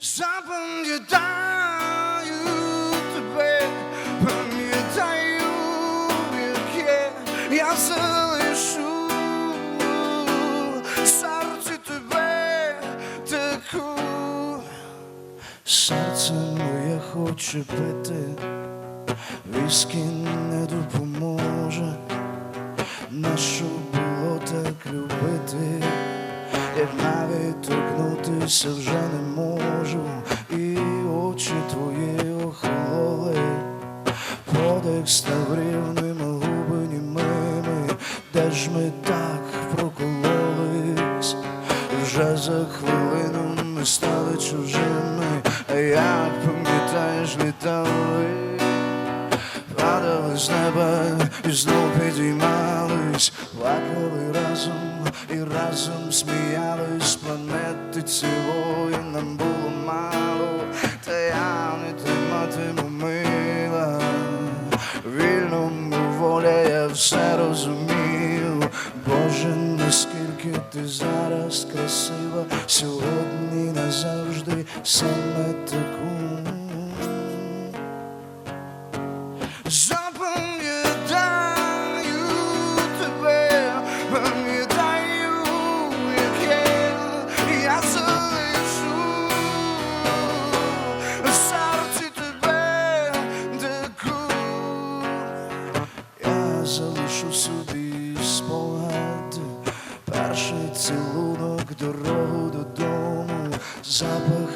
Запам'ятаю тебе, пам'ятаю, яке я залишу серці тебе таку. Серце моє хоче бити, віскі не допоможе, нащо було так любити, як навіть торкнутися вже не можу, і очі твої охололи, подих став рівним, губи німими, де ж ми так прокололись, вже за хвилину ми стали чужими, як пам'ятаєш, літали, з неба і знов підіймались, плакали разом і разом сміялись, планети цілої нам було мало, та я не триматиму мила, вільно мов воля, я все розумію, Боже, наскільки ти зараз красива, сьогодні назавжди саме таку. Залишу собі спогад, перший цілунок, дорогу додому, запах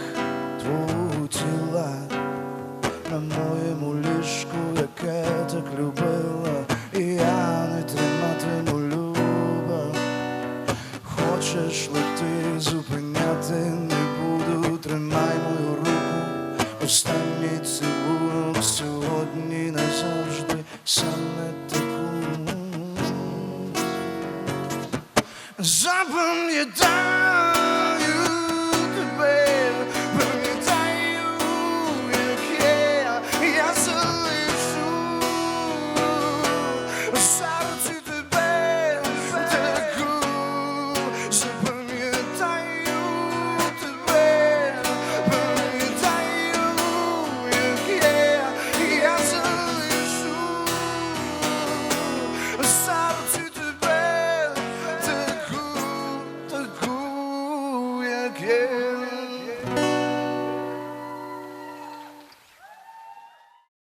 твого тіла на моєму ліжку, яке так любила, і я не триматиму люба. Хочеш лети, зупиняти не буду, тримай мою руку, останній you down.